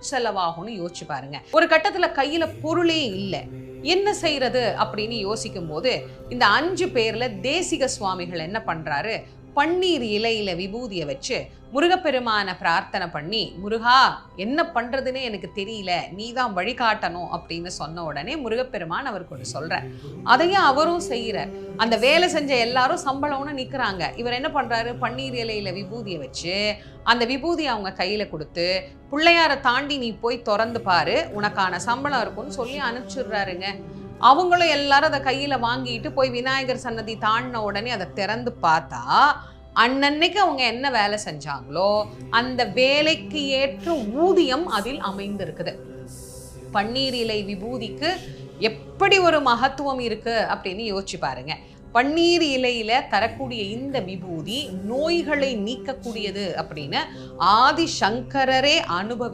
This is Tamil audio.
பொருட்செலவாகும்னு யோசிச்சு பாருங்க. ஒரு கட்டத்துல கையில பொருளே இல்லை. என்ன செய்யறது? அப்படின்னு யோசிக்கும் போது இந்த அஞ்சு பேர்ல தேசிக சுவாமிகள் என்ன பண்றாரு? பன்னீர் இலையில விபூதியை வச்சு முருகப்பெருமான பிரார்த்தனை பண்ணி முருகா என்ன பண்றதுன்னு எனக்கு தெரியல. நீ தான் வழிகாட்டணும் அப்படின்னு சொன்ன உடனே முருகப்பெருமான் அவருக்கு ஒன்று சொல்றார். அதையும் அவரும் செய்யறார் அந்த வேலை செஞ்ச எல்லாரும் சம்பளம்னு நிக்கிறாங்க. இவர் என்ன பண்றாரு? பன்னீர் இலையில விபூதியை வச்சு அந்த விபூதி அவங்க கையில கொடுத்து பிள்ளையார தாண்டி நீ போய் திறந்து பாரு. உனக்கான சம்பளம் இருக்கும்னு சொல்லி அனுப்பிச்சிடுறாருங்க. அவங்களும் எல்லாரும் அதை கையில் வாங்கிட்டு போய் விநாயகர் சன்னதி தாண்டின உடனே அதை திறந்து பார்த்தா அன்னன்னைக்கு அவங்க என்ன வேலை செஞ்சாங்களோ அந்த வேலைக்கு ஏற்ற ஊதியம் அதில் அமைந்திருக்குது. பன்னீர் இலை விபூதிக்கு எப்படி ஒரு மகத்துவம் இருக்கு அப்படின்னு யோசிச்சு பாருங்க. பன்னீர் இலையில தரக்கூடிய இந்த விபூதி நோய்களை நீக்கக்கூடியது அப்படின்னு ஆதி சங்கரரே அனுபவி